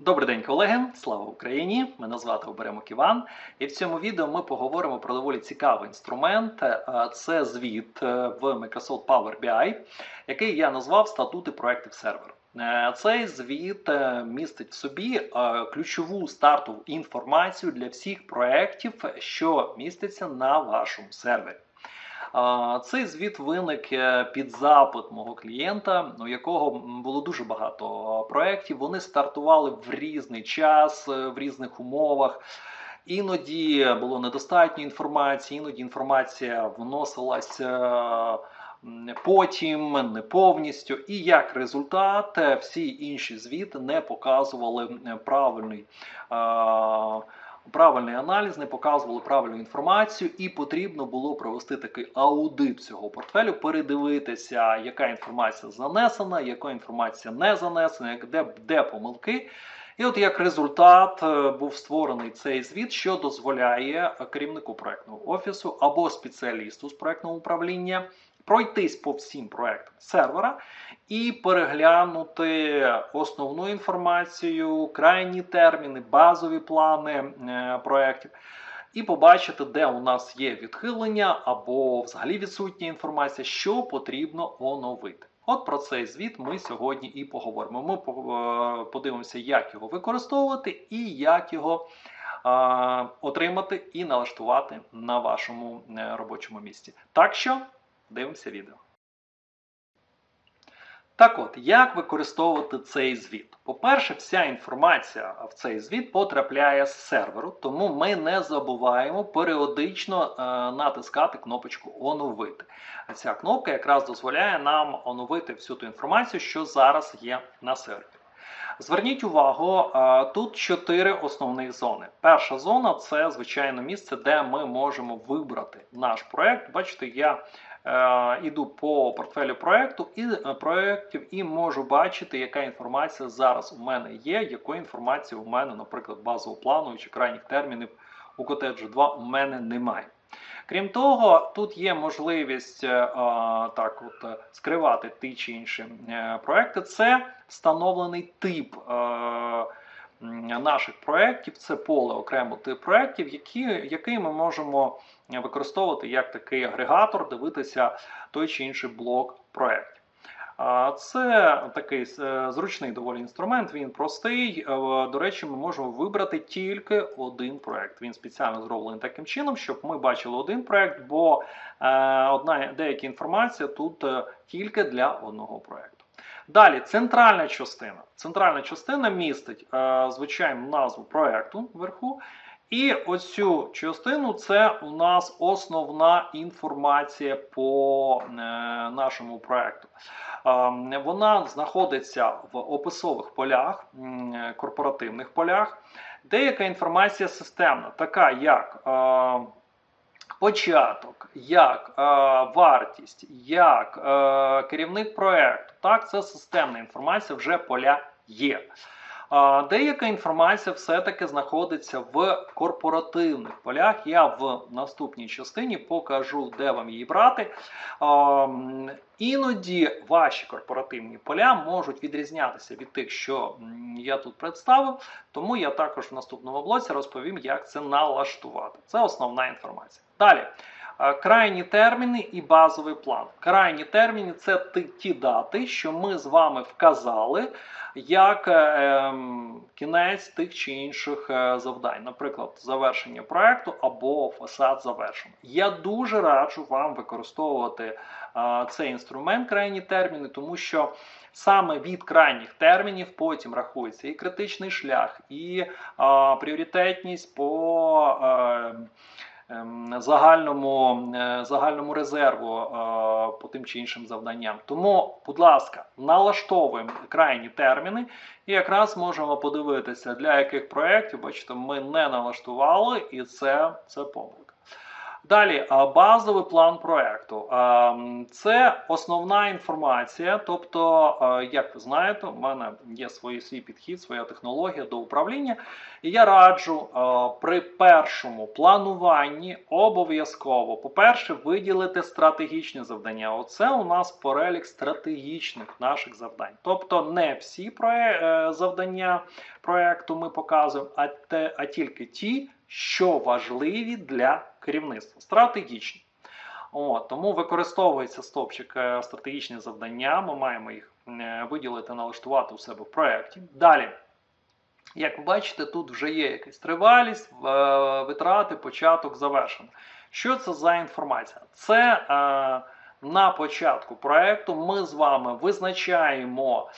Добрий день, колеги! Слава Україні! Мене звати Оберемок Іван. І в цьому відео ми поговоримо про доволі цікавий інструмент. Е, Це звіт е, в Microsoft Power BI, який я назвав статути проєктів сервер. Е, Цей звіт містить в собі ключову стартову інформацію для всіх проєктів, що містяться на вашому сервері. Цей звіт виник е, під запит мого клієнта, у якого було дуже багато проєктів. Вони стартували в різний час, е, в різних умовах. Іноді було недостатньо інформації, іноді інформація вносилася потім, не повністю. І як результат, е, всі інші звіти не показували правильний. Правильний аналіз, не показували правильну інформацію, і потрібно було провести такий аудит цього портфелю, передивитися, яка інформація занесена, яка інформація не занесена, де, де помилки. І от як результат е, був створений цей звіт, що дозволяє керівнику проектного офісу або спеціалісту з проектного управління пройтись по всім проектам сервера і переглянути основну інформацію, крайні терміни, базові плани е, проєктів, і побачити, де у нас є відхилення або взагалі відсутня інформація, що потрібно оновити. От про цей звіт ми сьогодні і поговоримо. Ми е, подивимося, як його використовувати і як його е, отримати і налаштувати на вашому е, робочому місці. Так що дивимося відео. Так от, як використовувати цей звіт? По-перше, вся інформація в цей звіт потрапляє з серверу, тому ми не забуваємо періодично е, натискати кнопочку Оновити. Ця кнопка якраз дозволяє нам оновити всю ту інформацію, що зараз є на сервері. Зверніть увагу, е, тут чотири основних зони. Перша зона це звичайно місце, де ми можемо вибрати наш проект. Бачите, я іду по портфелю проекту і е, проєктів і можу бачити, яка інформація зараз у мене є, якої інформації у мене, наприклад, базового плану чи крайніх термінів у Cottage 2 у мене немає. Крім того, тут є можливість е, так от е, скривати ті чи інші е, проекти. Це встановлений тип е, наших проєктів, це поле окремо тип проєктів, які, який ми можемо використовувати як такий агрегатор, дивитися той чи інший блок проєктів. Це такий е, зручний доволі інструмент, він простий. Е, До речі, ми можемо вибрати тільки один проект. Він спеціально зроблений таким чином, щоб ми бачили один проект, бо е, одна деяка інформація тут тільки для одного проекту. Далі, центральна частина. Центральна частина містить е, звичайну назву проекту вверху. І оцю частину це у нас основна інформація по е, нашому проекту. Е, Вона знаходиться в описових полях, корпоративних полях. Деяка інформація системна, така як е, початок, як е, вартість, як е, керівник проекту. Так, це системна інформація, вже поля є. Деяка інформація все-таки знаходиться в корпоративних полях. Я в наступній частині покажу, де вам її брати. Іноді ваші корпоративні поля можуть відрізнятися від тих, що я тут представив, тому я також в наступному блоці розповім, як це налаштувати. Це основна інформація. Далі. Е, Крайні терміни і базовий план. Крайні терміни це ті, дати, що ми з вами вказали як е, ем, кінець тих чи інших е, завдань, наприклад, завершення проекту або фасад завершено. Я дуже раджу вам використовувати цей інструмент крайні терміни, тому що саме від крайніх термінів потім рахується і критичний шлях, і пріоритетність по. Ем, Загальному, е, загальному резерву е, по тим чи іншим завданням. Тому, будь ласка, налаштовуємо крайні терміни, і якраз можемо подивитися, для яких проєктів, бачите, ми не налаштували, і це, це помилка. Далі базовий план проекту. Це основна інформація. Тобто, як ви знаєте, у мене є свій, свій підхід, своя технологія до управління. І я раджу при першому плануванні обов'язково, по-перше, виділити стратегічні завдання. Оце у нас перелік стратегічних наших завдань. Тобто, не всі е, завдання проекту ми показуємо, а, тільки ті, що важливі для керівництва, стратегічні. От, Тому використовується стопчик е, стратегічні завдання. Ми маємо їх е, виділити, налаштувати у себе в проєкті. Далі, як ви бачите, тут вже є якась тривалість, е, витрати, початок, завершено. Що це за інформація? Це на початку проєкту ми з вами визначаємо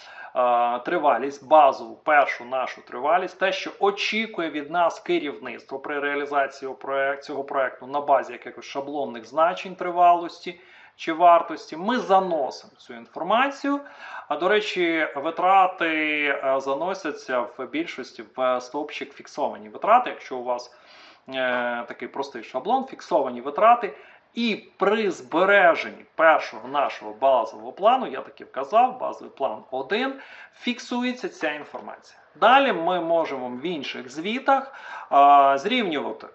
тривалість, базову першу нашу тривалість, те, що очікує від нас керівництво при реалізації цього проєкту на базі якихось шаблонних значень тривалості чи вартості, ми заносимо цю інформацію. А до речі, витрати е, заносяться в більшості в стовпчик фіксовані витрати. Якщо у вас е, такий простий шаблон, фіксовані витрати. І при збереженні першого нашого базового плану, я таки вказав, базовий план 1, фіксується ця інформація. Далі ми можемо в інших звітах а, зрівнювати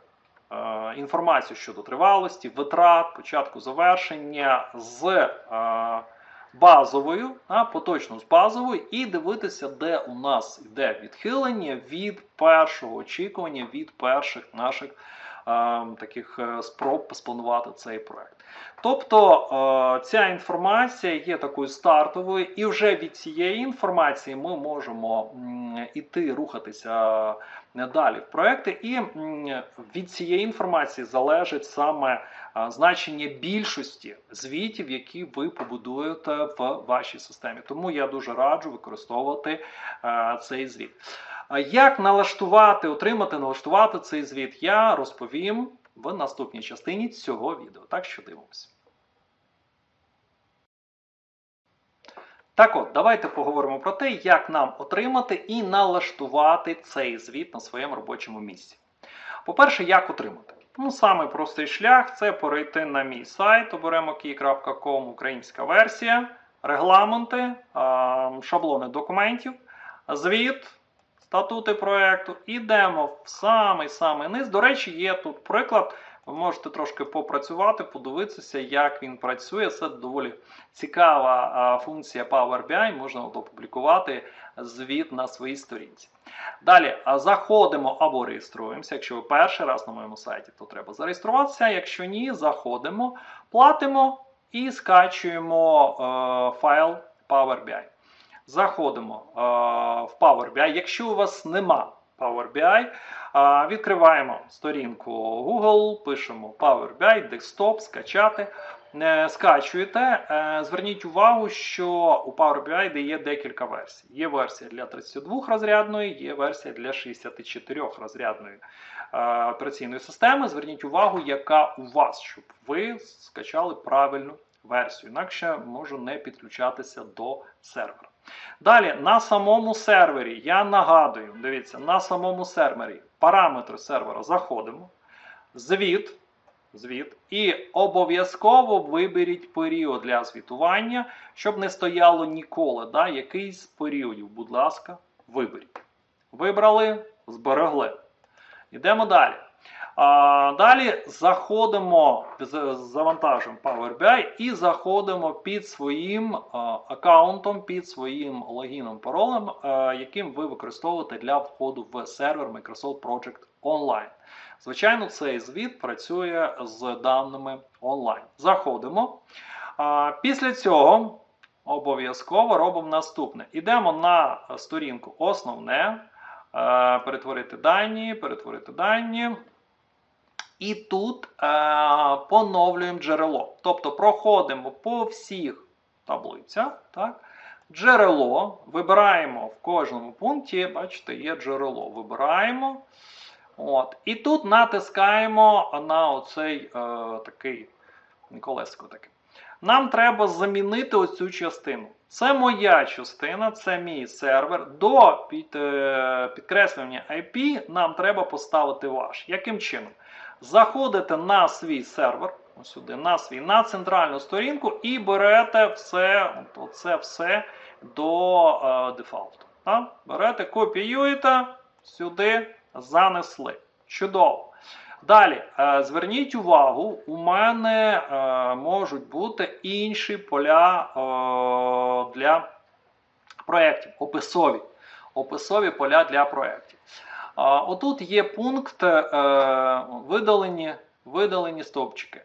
а, інформацію щодо тривалості, витрат, початку завершення з а, базовою, а, поточно з базовою, і дивитися, де у нас йде відхилення від першого очікування, від перших наших таких е, спроб спланувати цей проект. Тобто е, ця інформація є такою стартовою, і вже від цієї інформації ми можемо іти рухатися далі в проекти, і від цієї інформації залежить саме значення більшості звітів, які ви побудуєте в вашій системі. Тому я дуже раджу використовувати е, цей звіт. Як налаштувати, отримати, налаштувати цей звіт, я розповім в наступній частині цього відео. Так що дивимося. Так от, давайте поговоримо про те, як нам отримати і налаштувати цей звіт на своєму робочому місці. По-перше, як отримати? Ну, Самий простий шлях це перейти на мій сайт, оберемо українська версія, регламенти, шаблони документів, звіт статути проєкту. Ідемо в самий-самий низ. До речі, є тут приклад. Ви можете трошки попрацювати, подивитися, як він працює. Це доволі цікава функція Power BI, можна опублікувати звіт на своїй сторінці. Далі заходимо або реєструємося. Якщо ви перший раз на моєму сайті, то треба зареєструватися. Якщо ні, заходимо, платимо і скачуємо е, файл Power BI. Заходимо а, в Power BI. Якщо у вас нема Power BI, а, відкриваємо сторінку Google, пишемо Power BI, Desktop, скачати. Не скачуєте, е, зверніть увагу, що у Power BI є декілька версій. Є версія для 32 розрядної, є версія для 64 розрядної е, операційної системи. Зверніть увагу, яка у вас, щоб ви скачали правильну версію. Інакше можу не підключатися до сервера. Далі, на самому сервері, я нагадую, дивіться, на самому сервері параметри сервера заходимо, звіт, звіт, і обов'язково виберіть період для звітування, щоб не стояло ніколи. да, Якийсь з періодів, будь ласка, виберіть. Вибрали, зберегли. Йдемо далі. Далі заходимо, завантажуємо Power BI і заходимо під своїм а, аккаунтом, під своїм логіном, паролем, а, яким ви використовуєте для входу в сервер Microsoft Project Online. Звичайно, цей звіт працює з даними онлайн. Заходимо. Після цього обов'язково робимо наступне. Йдемо на сторінку Основне. Перетворити дані, перетворити дані. І тут е, поновлюємо джерело. Тобто проходимо по всіх таблицях. так, Джерело. Вибираємо в кожному пункті, бачите, є джерело. Вибираємо. От, І тут натискаємо на оцей е, такий колесико таке. Нам треба замінити оцю частину. Це моя частина, це мій сервер. До під, е, підкреслення IP нам треба поставити ваш. Яким чином? Заходите на свій сервер, сюди, на свій, на центральну сторінку і берете все, це все до е, дефолту. Так? Берете, копіюєте, сюди занесли. Чудово. Далі, е, зверніть увагу, у мене е, можуть бути інші поля для проєктів, описові. Описові поля для проєктів. Отут є пункт е, видалені, видалені стовпчики.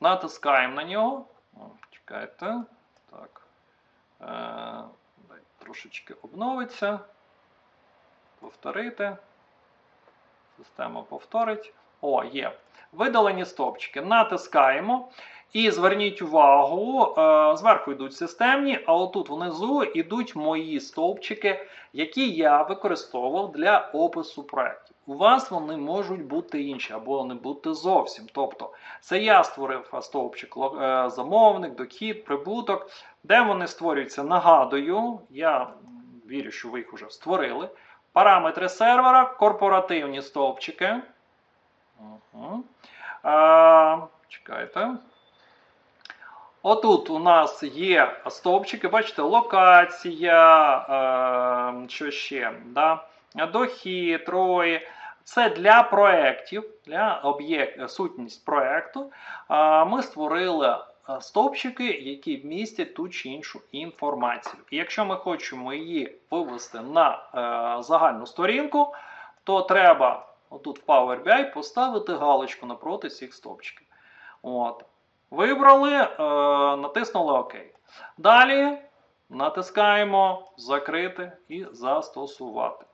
Натискаємо на нього. Чекайте. Так. Е, дай трошечки обновиться. Повторити. Система повторить. О, є. Видалені стовпчики. Натискаємо. І зверніть увагу, е, зверху йдуть системні, а отут внизу йдуть мої стовпчики, які я використовував для опису проєктів. У вас вони можуть бути інші або не бути зовсім. Тобто, це я створив стовпчик е, замовник, дохід, прибуток. Де вони створюються, нагадую, я вірю, що ви їх вже створили. Параметри сервера, корпоративні стовпчики. Угу. А, чекайте. Отут у нас є стовпчики, бачите, локація, е, що ще, да? дохід, рої. Це для проєктів, для об'єкт, сутність проєкту. Е, ми створили е, стовпчики, які містять ту чи іншу інформацію. І якщо ми хочемо її вивести на е, загальну сторінку, то треба отут в Power BI поставити галочку напроти цих стопчиків. От. Вибрали, е, натиснули ОК. Далі натискаємо Закрити і застосувати.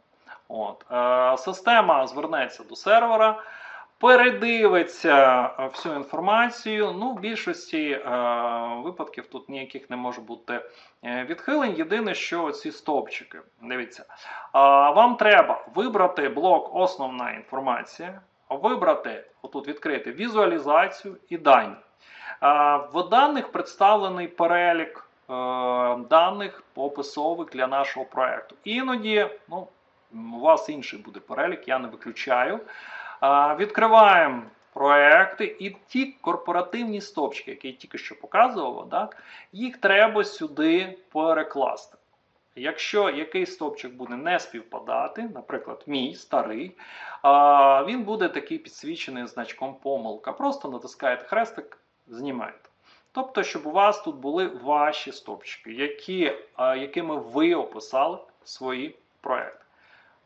От. Е, система звернеться до сервера, передивиться е, всю інформацію. Ну, в більшості е, випадків тут ніяких не може бути е, відхилень. Єдине, що ці стовпчики. Дивіться, е, вам треба вибрати блок Основна інформація, вибрати, отут відкрити візуалізацію і дані. Е, В даних представлений перелік е, даних описових для нашого проекту. Іноді, ну, у вас інший буде перелік, я не виключаю. Відкриваємо проекти і ті корпоративні стопчики, які я тільки що показував, так, їх треба сюди перекласти. Якщо якийсь стовпчик буде не співпадати, наприклад, мій старий, він буде такий підсвічений значком помилка. Просто натискаєте хрестик, знімаєте. Тобто, щоб у вас тут були ваші стовпчики, які, якими ви описали свої проекти.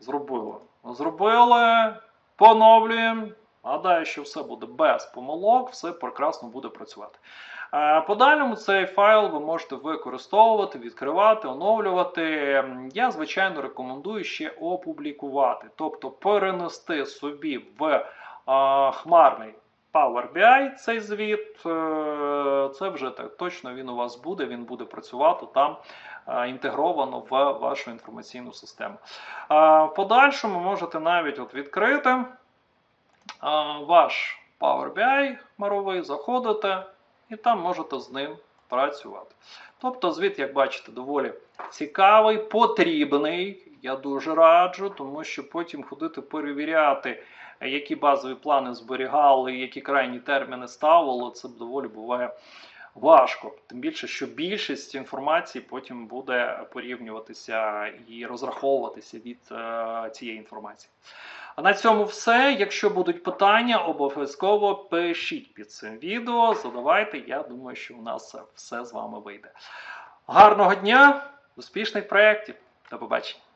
Зробили. Зробили, поновлюємо. Гадаю, що все буде без помилок, все прекрасно буде працювати. Е, Подальшому цей файл ви можете використовувати, відкривати, оновлювати. Я, звичайно, рекомендую ще опублікувати, тобто перенести собі в е, хмарний Power BI цей звіт. Е, Це вже так точно він у вас буде, він буде працювати там інтегровано в вашу інформаційну систему. Е, В подальшому можете навіть от відкрити е, ваш Power BI хмаровий, заходите і там можете з ним працювати. Тобто звіт, як бачите, доволі цікавий, потрібний. Я дуже раджу, тому що потім ходити перевіряти, які базові плани зберігали, які крайні терміни ставили, це доволі буває важко. Тим більше, що більшість інформації потім буде порівнюватися і розраховуватися від е, цієї інформації. А на цьому все. Якщо будуть питання, обов'язково пишіть під цим відео, задавайте. Я думаю, що у нас все з вами вийде. Гарного дня, успішних проєктів. До побачення.